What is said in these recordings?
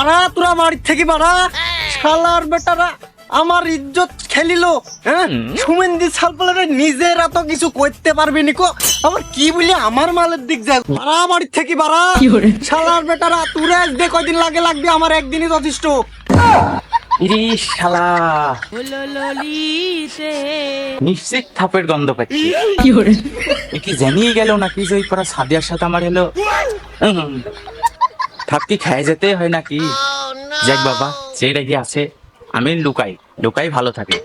বাড়া তোরা বাড়ির থেকে বাড়া। শালার বেটারা আমার ইজ্জত খেলিলো হ্যাঁ? সুমেন্দি সালপালারে নিজেরা তো কিছু করতে পারবি নিকো আমার কি বলি আমার মালের দিক যায় বাড়া বাড়ির থেকে বাড়া। শালার বেটারা তোরা আসবে কয়দিন লাগে লাগবে আমার একদিনই যথেষ্ট। ইরি শালা। নিশ্চিত থাপের গন্ধ পাচ্ছি। কি জানিয়ে গেল যে পরা সাদিয়ার সাথে আমার হলো উম, থাপ কি খেয়ে যেতে হয় নাকি? যাক বাবা যেই রেগে আছে আমি লুকাই লুকাই ভালো থাকে।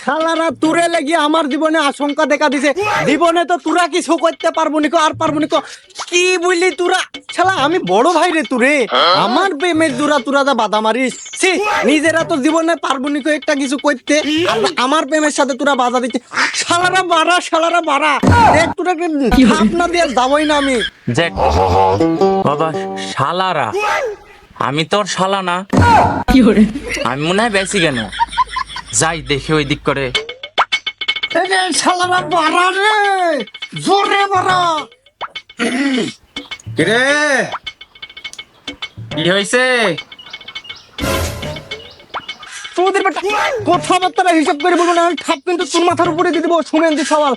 শালারা তুরে লেগে আমার জীবনে আশঙ্কা দেখা দিছে। জীবনে তো তুরা কিছু করতে পারব নিকো আর পারব নিকো কি। বললি তোরা? শালা আমি বড় ভাই রে তুরে। আমার প্রেমের দুরা তোরা যা বাধা মারিস। ছি নিজেরা তো জীবনে পারব নিকো একটা কিছু করতে। আমার প্রেমের সাথে তোরা বাধা দিচ্ছে। শালারা বাড়া শালারা বাড়া। দেখ তোরা না দিয়ে যাবই না আমি। যাক বাবা শালারা। আমি তোর শালা না। কি আমি মনে হয় বেশি কেন? যাই দেখে ওই দিক করে। এই যে শালারা বাড়া রে জোরে বাড়া। কিরে কি হয়েছে তোদের বেটা কথাবার্তা হিসাব করে বলব না আমি ঠাপ কিন্তু তোর মাথার উপরে দিয়ে দেবো শুনেন দি সওয়াল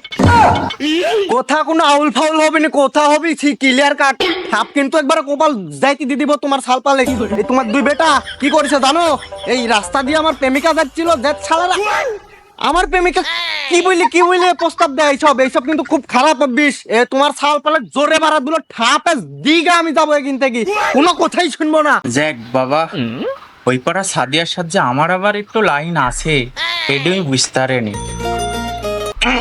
কথা কোনো আউল ফাউল হবে না কথা হবে ক্লিয়ার কাট ঠাপ কিন্তু একবার কপাল যাইতে দিয়ে দিব তোমার সাল পালে। এই তোমার দুই বেটা কি করেছে জানো? এই রাস্তা দিয়ে আমার প্রেমিকা যাচ্ছিল দেখ আমার প্রেমিকা কি বললি কি বললি প্রস্তাব দেয় এইসব? এইসব কিন্তু খুব খারাপ অভ্যিস। এ তোমার সাল পালে জোরে বাড়া দিল ঠাপে দিগা আমি যাব এখান থেকে। কোনো কথাই শুনব না। যাক বাবা ওই পাড়া সাদিয়ার সাথে আমার আবার একটু লাইন আছে এটা আমি বুঝতে পারিনি। তে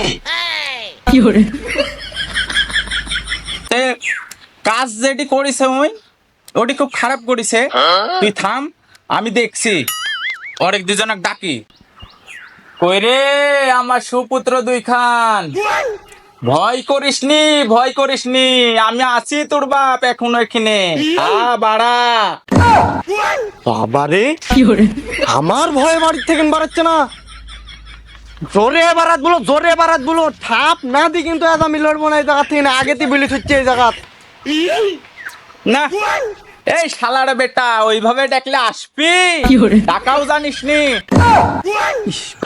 কাজ যেটি করেছে ওই ওটি খুব খারাপ করেছে। তুই থাম আমি দেখছি। অনেক দুজনক ডাকি। কই রে আমার সুপুত্র দুই খান ভয় করিসনি ভয় করিসনি আমি আছি তোর বাপ এখন এখানে। আ বাড়া। বাবারে আমার ভয় বাড়ির থেকে বাড়াচ্ছে না। জোরে বারাত বলো জোরে বারাত বলো ঠাপ না দি কিন্তু এত আমি লড়বো না এই জায়গা থেকে না আগেতে বিলি হচ্ছে এই জায়গা না। এই শালারে বেটা ওইভাবে ডাকলে আসবি। টাকাও জানিস নি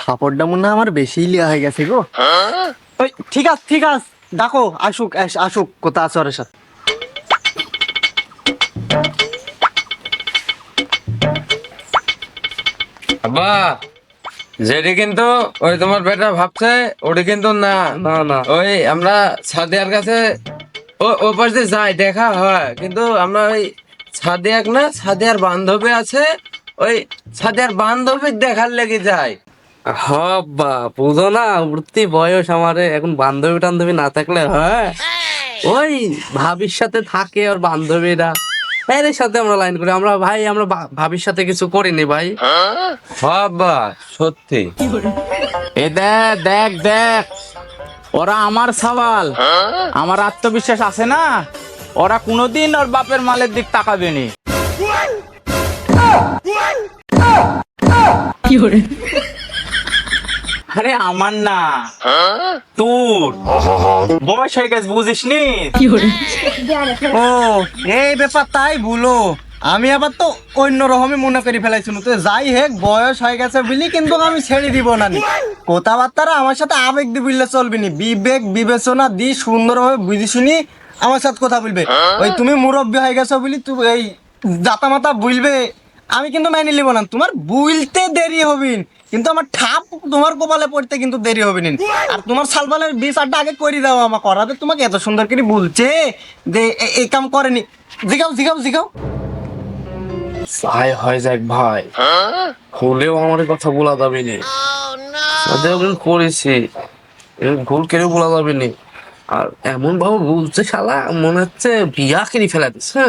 ফাপড়টা মনে আমার বেশি লিয়া হয়ে গেছে গো। ওই ঠিক আছে ঠিক আছে। ডাকো আসুক আসুক কোথা আছে ওর সাথে। আব্বা যেটি কিন্তু ওই তোমার বেটা ভাবছে ওটি কিন্তু না। না না। ওই আমরা সাদিয়ার কাছে ও ও পাশে যাই দেখা হয়। কিন্তু আমরা ওই সাদিয়াক না সাদিয়ার বান্ধবী আছে ওই সাদিয়ার বান্ধবী দেখার লেগে যাই হব্বা বুঝো না উঠতি বয়স আমারে এখন বান্ধবী টান্ধবী না থাকলে হয়। ওই ভাবির সাথে থাকে আর বান্ধবীরা। এর সাথে আমরা লাইন করি। আমরা ভাই আমরা ভাবির সাথে কিছু করিনি ভাই। হব্বা সত্যি। এ দেখ দেখ দেখ। ওরা আমার সওয়াল। আমার আত্মবিশ্বাস আছে না? ওরা কোনোদিন ওর বাপের মালের দিক তাকাবে নি। আরে আমার না। তোর। বয়স হয়ে গেছে বুঝিস নি ও এই ব্যাপার তাই ভুলো। আমি আবার তো অন্য রকমই মনে করে ফেলাইছিল তো যাই হেক বয়স হয়ে গেছে বলি কিন্তু আমি ছেড়ে দিব না নি। কথাবার্তারা আমার সাথে আবেগ দিয়ে বললে চলবে নি। বিবেক বিবেচনা দি সুন্দরভাবে বুঝি শুনি আমার সাথে কথা বলবে। ওই তুমি মুরব্বী হয়ে গেছো বলি তুই এই জাতা মাতা বলবে আমি কিন্তু মেনে নিব না। তোমার বুলতে দেরি হবিন কিন্তু আমার ঠাপ তোমার কপালে পড়তে কিন্তু দেরি হবে নি। আর তোমার সালবালের বিচারটা আগে করে দাও আমার করাবে তোমাকে এত সুন্দর করে বলছে যে এই কাম করেনি। জিগাও জিগাও জিগাও। ভাই হয় যাক ভাই। হলেও আমার কথা বলা যাবে নি। করেছি। ভুল কেউ বলা যাবে নি। আর এমন ভাবে বলছে শালা মনে হচ্ছে বিয়া কিনে ফেলা দিচ্ছে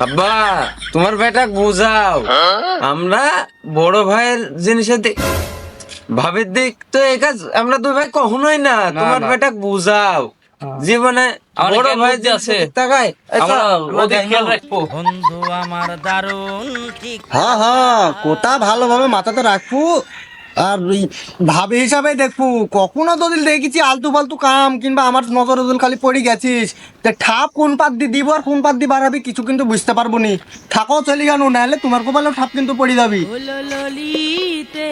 আব্বা তোমার বেটা বুঝাও। আমরা বড় ভাইয়ের জিনিসের দিক ভাবের দিক তো এই কাজ আমরা দুই ভাই কখনোই না। তোমার বেটা বুঝাও। জীবনে আমার বড় ভাই বুদ্ধি আছে। তাকায় আমরা ওদের খেয়াল রাখব। হ্যাঁ হ্যাঁ কোথা ভালোভাবে মাথাতে রাখব। আর ভাবে হিসাবে দেখব কখনো যদি দেখেছি আলতু ফালতু কাম কিংবা আমার নজর নজর খালি পড়ে গেছিস। তা ঠাপ কোন পাত দিয়ে দিব আর কোন পাত দিয়ে বাড়াবি কিছু কিন্তু বুঝতে পারব নি। থাকো চলে গেল নাহলে তোমার কপালেও ঠাপ কিন্তু পড়ে যাবি। ললিতে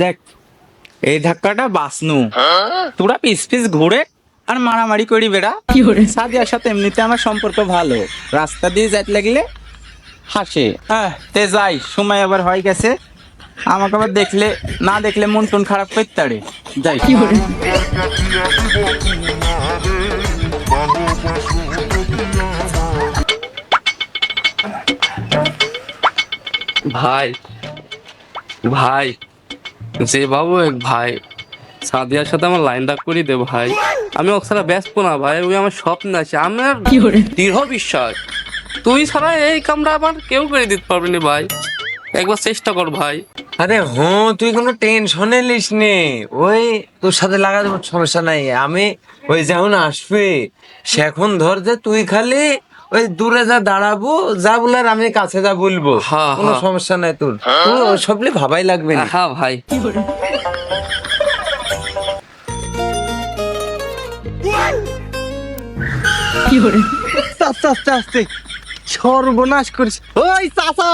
দেখ এই ধাক্কাটা বাসনু তোরা পিস পিস ঘুরে আর মারামারি করি বেড়া। সাদিয়ার সাথে এমনিতে আমার সম্পর্ক ভালো। রাস্তা দিয়ে যাইতে লাগলে হাসে। হ্যাঁ তে যাই সময় আবার হয়ে গেছে। আমাকে আবার দেখলে না দেখলে মন টন খারাপ করতে পারে যাই ভাই ভাই যে বাবু এক ভাই সাদিয়ার সাথে আমার লাইন ডাক করি দে ভাই। আমি ছাড়া ব্যস্ত না ভাই ওই আমার স্বপ্ন আছে। আমার দৃঢ় বিশ্বাস। তুই ছাড়া এই কামরা আমার কেউ করে দিতে পারবি না ভাই। একবার চেষ্টা কর ভাই। আরে হ্যাঁ তুই কোনো টেনশনে লিস নে। ওই তোর সাথে লাগাতে কোনো সমস্যা নাই। আমি ওই যেমন আসবে সে এখন ধর যে তুই খালি ওই দূরে যা দাঁড়াবো যা বলার আমি কাছে যা বলব। কোনো। সমস্যা নাই তোর। নিয়ে ভাবাই লাগবে না। হ্যাঁ ভাই। কি আস্তে আস্তে আস্তে। সর্বনাশ করিস। ওই চাচা!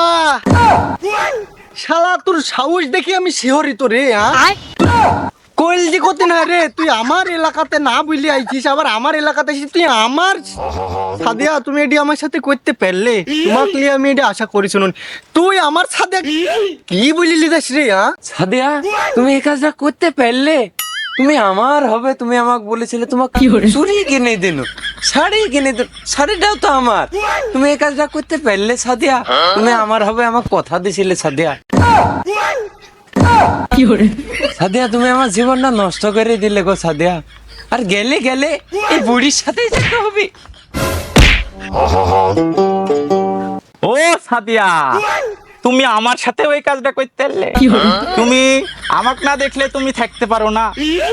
শালা তোর সাহস দেখি আমি শিহরিত রে হ্যাঁ? কইল যে করতে না রে তুই আমার এলাকাতে না বুঝলি আইছিস আবার আমার এলাকাতে এসে তুই আমার সাদিয়া তুমি এটি আমার সাথে করতে পারলে? তোমাকে নিয়ে আমি এটা আশা করি শুনুন। তুই আমার সাথে কি বুঝলি দাস রে হ্যাঁ সাদিয়া তুমি এই কাজটা করতে পারলে? তুমি আমার হবে তুমি আমাকে বলেছিলে তোমাকে চুরি কিনে দিন শাড়ি কিনে দিন শাড়িটাও তো আমার। তুমি এই কাজটা করতে পারলে সাদিয়া? তুমি আমার হবে আমাকে কথা দিছিলে সাদিয়া। সাদিয়া তুমি আমার জীবনটা নষ্ট করে দিলে গো সাদিয়া। আর গেলে গেলে এই বুড়ির সাথেই যেতে হবে। ও সাদিয়া তুমি আমার সাথে ওই কাজটা করতে তুমি আমাকে না দেখলে তুমি থাকতে পারো না।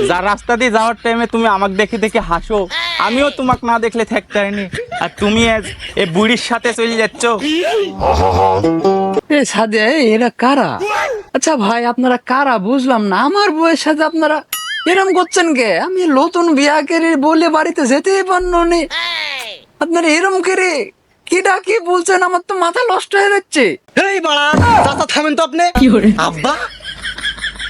যা রাস্তা দিয়ে যাওয়ার টাইমে তুমি আমাকে দেখে দেখে হাসো। আমিও তোমাকে না দেখলে থাকতে পারিনি। আর তুমি এই বুড়ির সাথে চলে যাচ্ছ। এ সাদে এরা কারা? আচ্ছা ভাই আপনারা কারা? বুঝলাম না। আমার বউয়ের সাথে আপনারা এরম করছেন কে? আমি নতুন বিয়া করে বলে বাড়িতে যেতেই পারনো নি। আপনারা এরম করে কিটা কি বলছেন? আমার তো মাথা নষ্ট হয়ে যাচ্ছে। এই বাড়া চাচা থামেন তো আপনি। আব্বা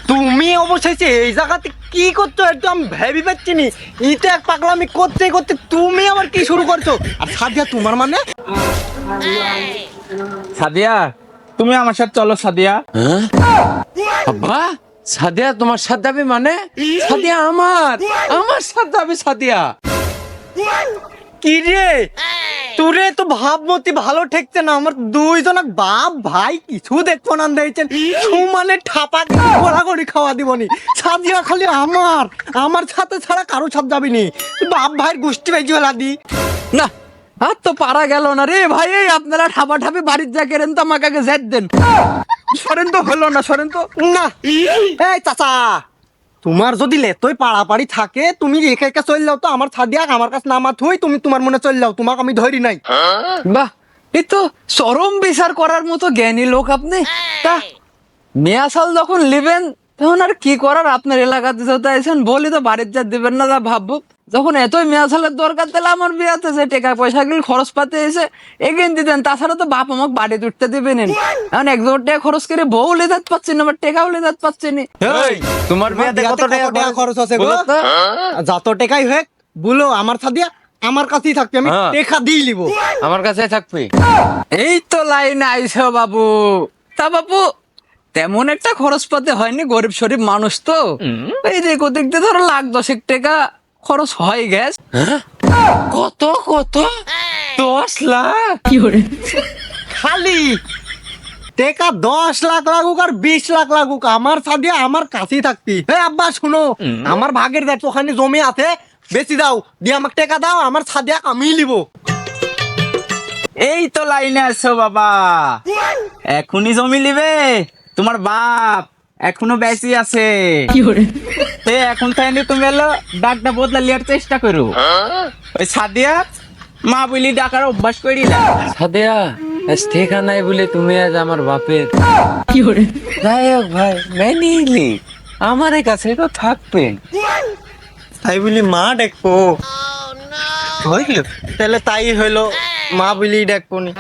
তুমি অবশেষে এই জায়গাতে কি করছ? একদম আমি ভেবি পাচ্ছি নি। ইটা এক পাগলামি করতে করতে তুমি আবার কি শুরু করছ? আর সাদিয়া তোমার মানে? সাদিয়া তুমি আমার সাথে চলো সাদিয়া। আব্বা সাদিয়া তোমার সাথে যাবে মানে? সাদিয়া আমার। আমার সাথে যাবে সাদিয়া। কি রে? তোরে তো ভাবমতি ভালো ঠেকছে না। আমার দুইজন বাপ ভাই কিছু দেখব না দিয়েছেন সমানে ঠাপা গড়াগড়ি খাওয়া দিবনি। সাদিয়া খালি আমার। আমার সাথে ছাড়া কারও সাথে যাবিনি। বাপ ভাইয়ের গোষ্ঠী বেজি হলা দি না আর তো পারা গেল না রে ভাই এই আপনারা ঠাপা ঠাপি বাড়ির যা কেরেন তো আমাকে আগে জেদ দেন। সরেন তো হলো না সরেন তো। না। এই চাচা তোমার যদি লেতই পাড়াপাড়ি থাকে তুমি একা একা চল যাও তো আমার ছাদিয়া আমার কাছে নামা থই তুমি তোমার মনে চল যাও তোমাকে আমি ধরি নাই। বাহ এই তো চরম বিচার করার মতো জ্ঞানী লোক আপনি। তা মেয়াশাল যখন নেবেন তখন আর কি করার আপনার এলাকাতে যত আছেন বলি তো বাড়ির যা দেবেন না তা ভাববো যখন এতই মেয়া ছেলের দরকার তাহলে আমার বিয়াতে যে টাকা পয়সা গুলো খরচ পাতে এসে এগিয়ে দিতেন তাছাড়া তো বাপ আমাকে বাড়ি উঠতে দিবেন এখন এক জোর টাকা খরচ করে বউ লেদাত পাচ্ছি না আবার টাকাও লেদাত পাচ্ছি না। তোমার বিয়াতে কত টাকা খরচ আছে গো? যত টাকাই হোক বলো আমার ছাদিয়া আমার কাছেই থাকবে আমি হ্যাঁ। টাকা দিয়ে নিব। আমার কাছে থাকবে। এই তো লাইনে আইছো বাবু। তা বাবু তেমন একটা খরচ পাতে হয়নি গরিব শরীফ মানুষ তো। এই যে ওদিক দিয়ে ধরো লাখ দশেক টাকা। খরচ হয় গ্যাস। কত কত? দশ লাখ? খালি। টাকা দশ লাখ লাগুক আর বিশ লাখ লাগুক। আমার সাদিয়া আমার কাছেই থাকবি হে আব্বা শুনো। আমার ভাগের দেখ ওখানে জমি আছে। বেশি দাও। দিয়ে আমাকে টেকা দাও। আমার সাদিয়া আমি লিব। এই তো লাইনে আছো বাবা। এখনই জমি লিবে? তোমার বাপ। এখনও বেশি আছে। তে এখন তাইলে তুমি এলো ডাকটা বদলা লিয়ার চেষ্টা করো। ওই সাদিয়া মা বলি ডাকার অভ্যাস করি না। সাদিয়া আজ ঠেকা নাই বলে তুমি আজ আমার বাপের। যাই হোক ভাই মেনে নিলি। আমার কাছে তো থাকবে। তাই বলি মা ডাকবো হইল তাহলে তাই হইল। মা বলি ডাকবো নি।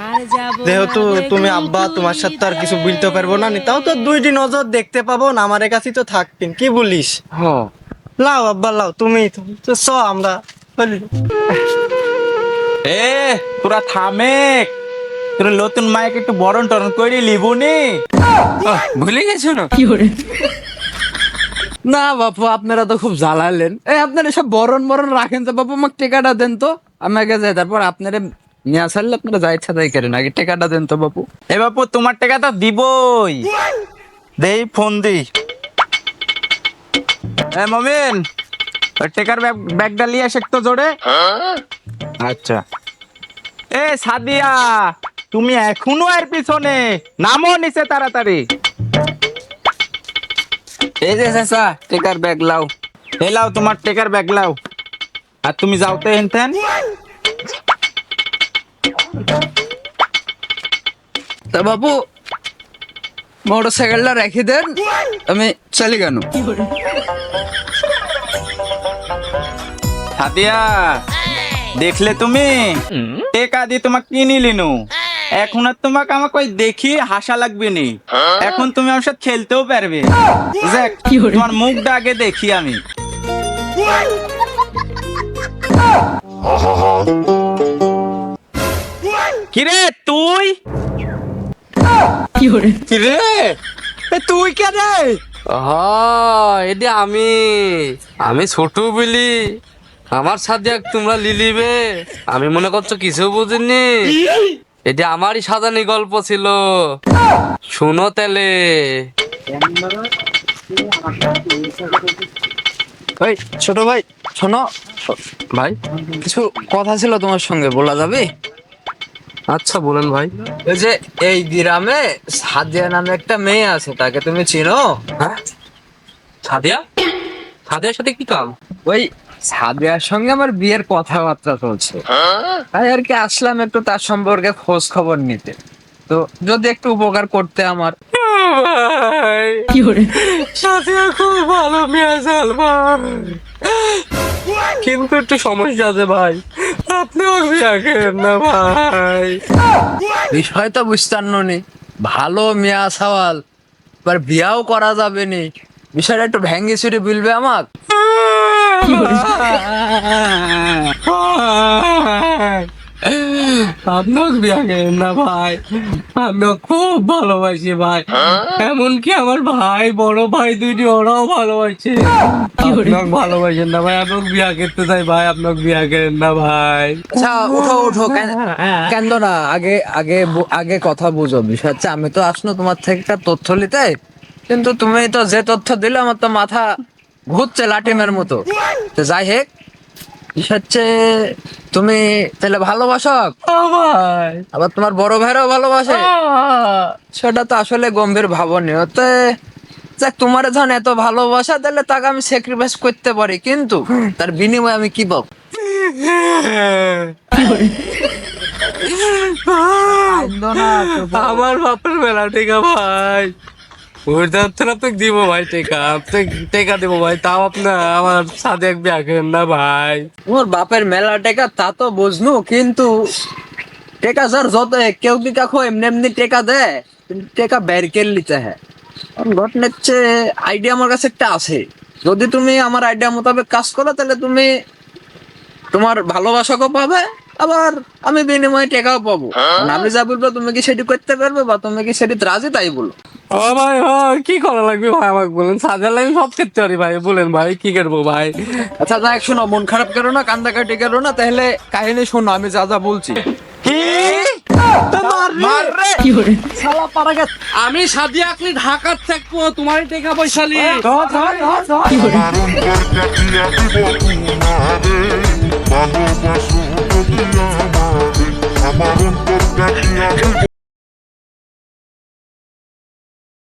যেহেতু তুমি আব্বা তোমার সাথে আর কিছু বলতে পারব না নি তাও তো দুইটি নজর দেখতে পাবো না আমার কাছে তো থাকতেন কি বলিস? লাও আব্বা লাও তুমি তো চ আমরা চলি। এ তোরা থামে। তোর নতুন মাইক একটু বরণ টরণ করে লিবুনি ভুলে গেছো না? না বাপু আপনারা তো খুব জ্বালালেন। এই আপনারা সব বরণ বরণ রাখেন তো বাপু আমাকে টেকাটা দেন তো। আমাকে যাই তারপর আপনারা নিয়ে আসলে আপনারা যা ইচ্ছা তাই করেন। আগে দেন তো বাপু। এ বাপু, তোমার তো দিবই। দেই, ফোন দি এ মমিন, ওই ব্যাগ আসে তো জোরে। আচ্ছা। এ সাদিয়া, তুমি এখনও এর পিছনে। নামো নিচে তাড়াতাড়ি। এই যে টেকার ব্যাগ লাও। এ লাও, তোমার টেকার ব্যাগ লাও। আর তুমি যাও তো হেনতেন তা বাপু মোটর সাইকেলটা রেখে দেন আমি চলে গেল সাদিয়া দেখলে তুমি? টেকা দিয়ে তোমাকে কিনি লিনু এখন আর তোমাকে আমাকে ওই দেখি হাসা লাগবে নি? এখন তুমি আমার সাথে খেলতেও পারবে। দেখ তোমার মুখটা আগে দেখি আমি। কিরে তুই? কিরে? তুই কে রে এটা আমি। আমি ছোট বলি। আমার সাথে তোমরা লিলিবে আমি মনে করছ কিছু বুঝিনি। এটা আমারই সাজানি গল্প ছিল। শুনো তেলে। ওই ছোট ভাই শোনো। ভাই কিছু কথা ছিল তোমার সঙ্গে বলা যাবে? আচ্ছা বলেন ভাই। ওই যে এই গ্রামে সাদিয়া নামে একটা মেয়ে আছে তাকে তুমি চিনো? হ্যাঁ। সাদিয়া? সাদিয়ার সাথে কি কাম? ওই সাদিয়ার সঙ্গে আমার বিয়ের কথাবার্তা চলছে। তাই আর কি আসলাম একটু তার সম্পর্কে খোঁজ খবর নিতে। তো যদি একটু উপকার করতে আমার। ভাই সাদিয়া খুব ভালো মেয়ে কিন্তু একটু সমস্যা আছে ভাই। আপনি ওর বিয়া করেন না ভাই। বিষয় তো বুঝতাম নি ভালো মিয়া সওয়াল। এবার বিয়াও করা যাবে নি। বিষয়টা একটু ভেঙ্গে ছুটে বলবে আমাক? আপনার বিয়া করেন না ভাই। আমি খুব ভালোবাসি ভাই। এমনকি আমার ভাই বড় ভাই দুইটি ওরাও ভালোবাসে আপনাকে ভালোবাসেন না ভাই আপনাকে বিয়া করতে চাই ভাই আপনাকে বিয়া করেন না ভাই। আচ্ছা ওঠো ওঠো কেন না আগে আগে আগে কথা বুঝো বিষয়। হচ্ছে আমি তো আসলো তোমার থেকে একটা তথ্য নিতে কিন্তু তুমি তো যে তথ্য দিলে আমার তো মাথা ঘুরছে লাটিমের মতো। তো যাই হোক বিষয় হচ্ছে তুমি তাহলে ভালোবাসো? ও আবার তোমার বড় ভাইরাও ভালোবাসে? সেটা তো আসলে গম্ভীর ভাবনীয়। তো যাক তোমার যখন এত ভালোবাসা তাহলে তাকে আমি স্যাক্রিফাইস করতে পারি। কিন্তু তার বিনিময়ে আমি কি পাবো? আমার বাপের মেলা টেকা ভাই। দিব ভাই টেকা। টেকা দিব ভাই, তাও আপনার আমার সাথে এক না ভাই। বাপের মেলা টেকা, তা তো বুঝনু, কিন্তু টেকা স্যার যত কেউ কি কাকু এমনি এমনি টেকা দেয়? টেকা বের করে নিতে হ্যাঁ। ঘটনা হচ্ছে আইডিয়া আমার কাছে একটা আছে। যদি তুমি আমার আইডিয়া মোতাবেক কাজ করো, তাহলে তুমি তোমার ভালোবাসাকেও পাবে আবার আমি বিনিময়ে টাকাও পাবো আমি যা বলব তুমি কি সেটি করতে পারবে বা তুমি কি সেটি রাজি তাই বলো ও ভাই কি করা লাগবে ভাই আমাকে বলেন সাজার লাগে সব ক্ষেত্রে পারি ভাই বলেন ভাই কি করব ভাই আচ্ছা যাক শোনো মন খারাপ করো না কান্দা কাটি করো না তাহলে কাহিনী শোনো আমি যা যা বলছি আমি সাদিয়া আপনি ঢাকার থাকব তোমার টাকা পয়সা নিয়ে ভালোবাসো যদি আমারে আমার অন্তর কাটিয়া দিব